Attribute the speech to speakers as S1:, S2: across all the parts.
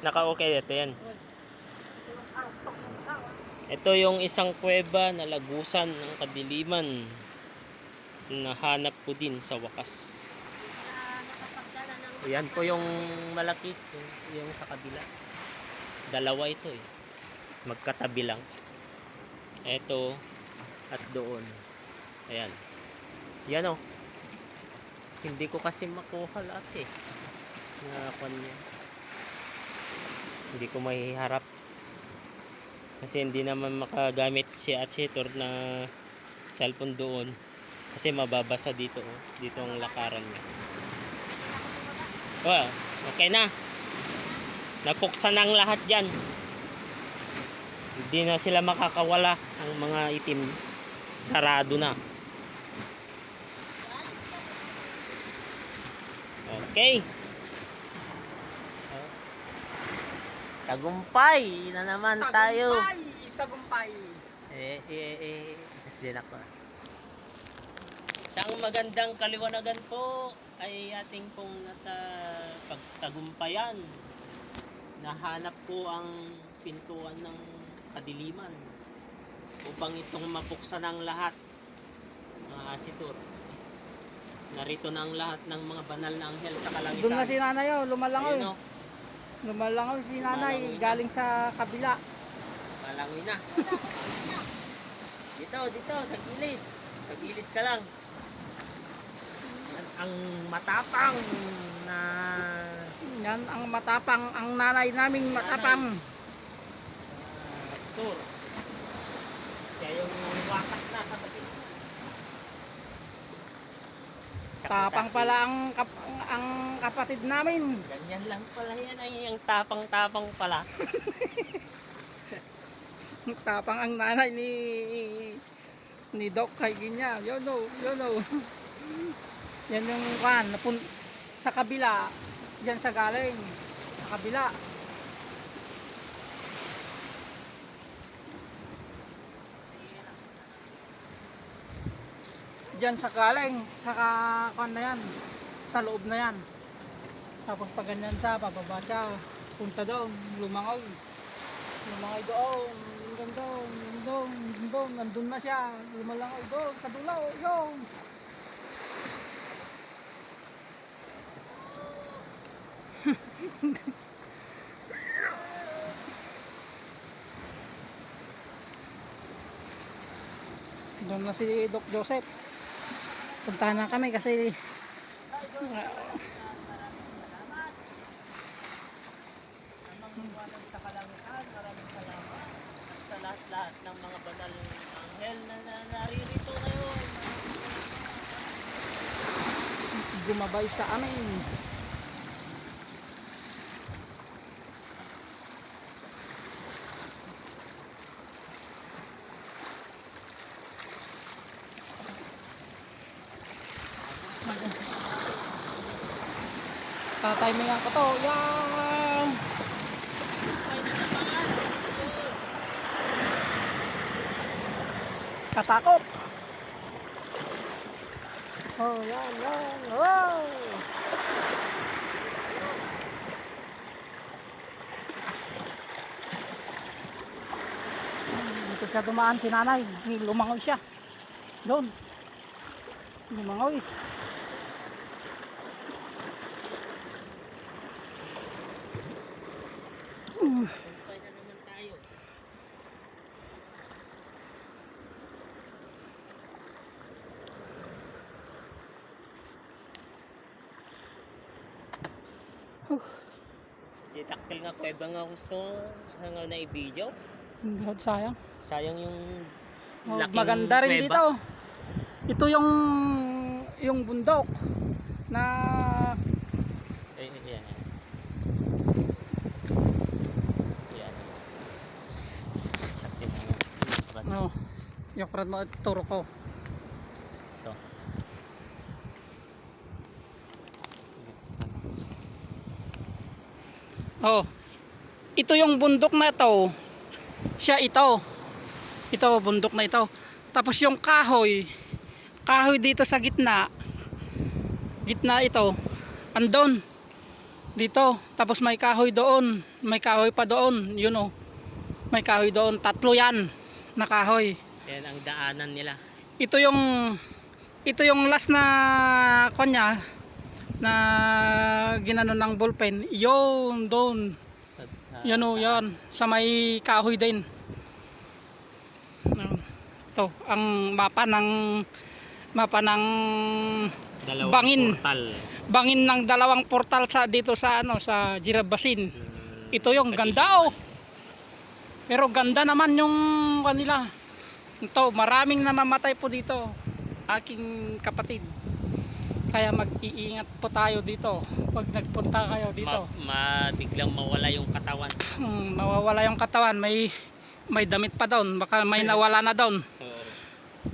S1: Naka-okay ito yan. Ito yung isang kuweba na lagusan ng kadiliman. Nahanap ko din sa wakas. Yan po yung malaki. Yung, yung sa kabila. Dalawa ito eh. Magkatabi lang. Ito at doon. Ayan. Yan oh. Hindi ko kasi makuha lahat eh. Nakakuan niya. Hindi ko mahiharap. Kasi hindi naman makagamit si Atsitor na cellphone doon. Kasi mababasa dito. Oh. Dito ang lakaran niya. Oh, okay na. Napuksan ang lahat dyan. Hindi na sila makakawala ang mga itim. Sarado na. Okay. Tagumpay na naman tayo.
S2: Tagumpay!
S1: Eh, eh, eh. Kasi ako. Isang magandang kaliwanagan po ay ating pong nata pagtagumpayan. Nahanap ko ang pintuan ng kadiliman upang itong mapuksan ang lahat mga asitor. Narito na ang lahat ng mga banal na anghel sa kalangitan.
S2: Doon na si nanay oh, lumalangoy.
S1: Ayun, oh.
S2: Lumalangoy si nanay,
S1: Lumalangoy na.
S2: galing sa kabila.
S1: Malangoy na. dito, dito, sa gilid. Sa gilid ka lang. Yan ang matapang na
S2: Yan ang matapang, ang nanay naming matapang.
S1: uh, tour. Siya yung wakas na sa bagay.
S2: Tapang pala ang, kap, ang, ang kapatid namin.
S1: Ganyan lang pala yan. Ay, yung tapang-tapang pala.
S2: Tapang ang nanay ni ni Doc kay Ginya. Yun o, yun o. Yan yung kan, napun sa kabila. Diyan siya galing. Sa kabila. Diyan sa galing. Sa kan na yan. Sa loob na yan. Tapos pag ganyan siya, bababa siya. Punta doon, lumangoy. Lumangoy doon, hanggang doon, doon, doon, nandun na siya. Lumalangoy doon, sa dulaw, yun. Doon na si Doc Joseph. Puntahan na kami kasi
S1: sa lahat-lahat ng mga banal na anghel na naririto ngayon.
S2: gumabay sa amin. Tatimingan ko to. Yan! Katakot! Oh, yan, yan. Wow! Dito siya dumaan si nanay. Lumangoy siya. Doon. Lumangoy.
S1: Tagumpay Di taktil nga kuweba nga gusto nga na i-video.
S2: Sayang.
S1: Sayang yung
S2: Oh,
S1: laking
S2: maganda rin
S1: kuweba.
S2: dito. Ito yung yung bundok na
S1: Eh, yan. Yan. Sakit ang
S2: no, yung friend mo turo ko. Oh. Ito yung bundok na ito. Siya ito. Ito bundok na ito. Tapos yung kahoy, kahoy dito sa gitna. Gitna ito. Andon. Dito. Tapos may kahoy doon. May kahoy pa doon. Yun oh. May kahoy doon. Tatlo yan na kahoy.
S1: Yan ang daanan nila.
S2: Ito yung ito yung last na kanya na ginano ng ballpen. Yun doon. Yan o, yan. Sa may kahoy din. Ito, ang mapa ng mapa ng
S1: dalawang
S2: bangin.
S1: portal.
S2: bangin ng dalawang portal sa dito sa ano sa Giraffe Basin.
S1: Hmm,
S2: Ito yung ganda oh. Pero ganda naman yung kanila. Ito, maraming namamatay po dito. Aking kapatid. Kaya mag-iingat po tayo dito. Pag nagpunta kayo dito.
S1: Ma, ma- biglang mawala yung katawan.
S2: Hmm, mawawala yung katawan. May may damit pa doon. Baka may nawala na doon.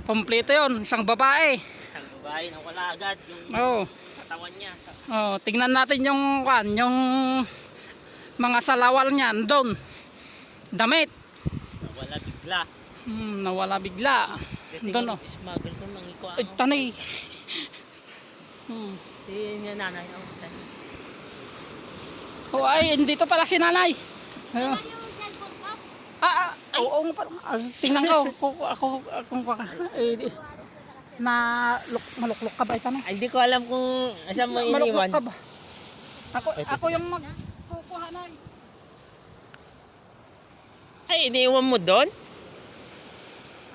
S2: Kompleto yon Isang babae.
S1: isang babae na wala agad yung
S2: Oh.
S1: katawan niya.
S2: Oh, tingnan natin yung kan, yung mga salawal niyan doon. Damit.
S1: wala bigla.
S2: Hmm, nawala bigla. Doon oh.
S1: Smuggle ko mang iko.
S2: Ay, tanay. Hmm.
S1: Si niya nanay. Oh, tanay.
S2: Oh, ay, dito pala si nanay. Ayun. Ah, ah, oo, oo, ah, tingnan ko, ako, ako, ako, ako, eh, di- na luk, maluklok ka ba ito na?
S1: Ay, Hindi ko alam kung saan mo
S2: Maluklok
S1: iniwan.
S2: ka ba? Ako, ako yung magkukuha na.
S1: Ay, iniwan mo doon?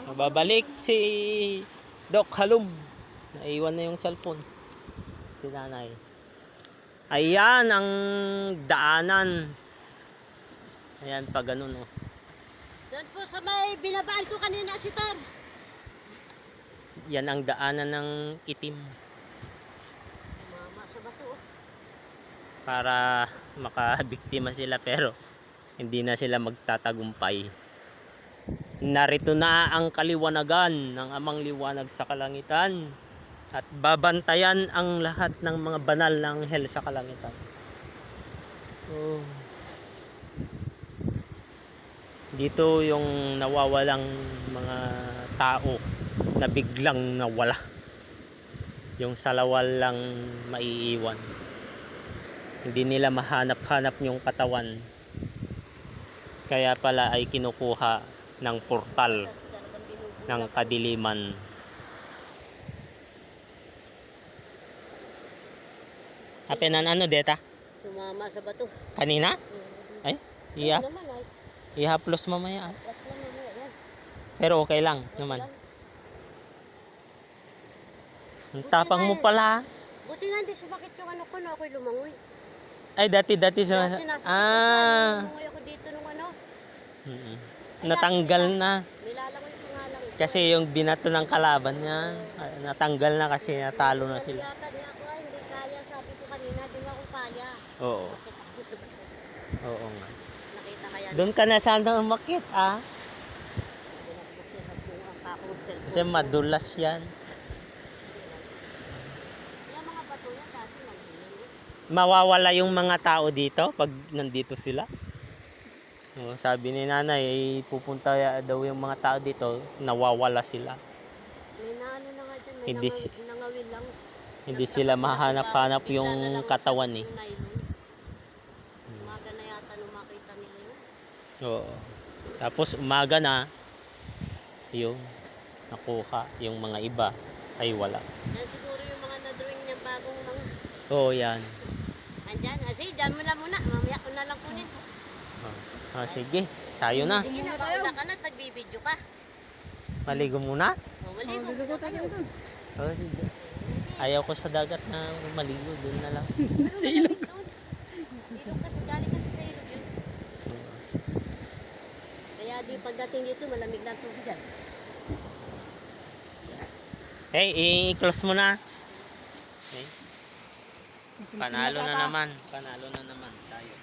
S1: Mababalik si Doc Halum. Naiwan na yung cellphone. Si nanay. Ayan ang daanan. Ayan pa ganun oh.
S3: Doon po sa may binabaan ko kanina si Tor.
S1: Yan ang daanan ng itim.
S3: Mama sa bato. oh.
S1: para makabiktima sila pero hindi na sila magtatagumpay. Narito na ang kaliwanagan ng amang liwanag sa kalangitan at babantayan ang lahat ng mga banal ng hell sa kalangitan. Oh. Dito yung nawawalang mga tao na biglang nawala. Yung salawal lang maiiwan hindi nila mahanap-hanap yung katawan kaya pala ay kinukuha ng portal ng kadiliman Hapenan ano deta?
S3: Tumama sa bato.
S1: Kanina? Ay, iya,
S3: ay.
S1: ihaplos mamaya. ah.
S3: Yan.
S1: Pero okay lang naman. Ang tapang mo pala.
S3: Buti nga hindi sumakit yung ano ko na ako'y lumangoy.
S1: Ay, dati-dati sa...
S3: Dati
S1: Ah,
S3: Lumangoy ako dito nung ano.
S1: mm, natanggal na.
S3: Nilalangoy ko nga lang.
S1: Kasi yung binato ng kalaban niya, natanggal na kasi natalo na sila.
S3: Yata niya ako ay hindi kaya. Sabi ko kanina, di mo ako kaya.
S1: Oo, oo nga.
S3: Nakita kaya
S1: Doon ka na sana umakit ah. Kasi madulas yan. Mawawala yung mga tao dito pag nandito sila. Oo, sabi ni nanay, eh, pupunta daw yung mga tao dito, nawawala sila.
S3: May naano na nga dyan. May
S1: Hindi
S3: nangaw-
S1: si-
S3: nangawil lang.
S1: Hindi sila mahanap-hanap yung katawan eh.
S3: nylon. Umaga na yata nung makita nila yun.
S1: Oo. Tapos umaga na, yung nakuha, yung mga iba ay wala.
S3: Yan siguro yung mga na-drawing niya bagong mga...
S1: Oo, yan.
S3: Andyan, ah, sige, dyan mo lang muna. Mamaya ko na lang kunin.
S1: Ah, sige, tayo na.
S3: Sige na, mauna ka na, at nagbibideo ka.
S1: Maligo muna.
S3: O, maligo ko kayo.
S1: Oh, sige. Ayaw ko sa dagat na maligo, doon na lang.
S2: Sa ilong.
S3: Dito kasi, galing kasi sa ilog yun. Kaya di pagdating dito, malamig na tubig yan.
S1: Hey, i-close mo na. Okay. Panalo na naman. Panalo na naman tayo.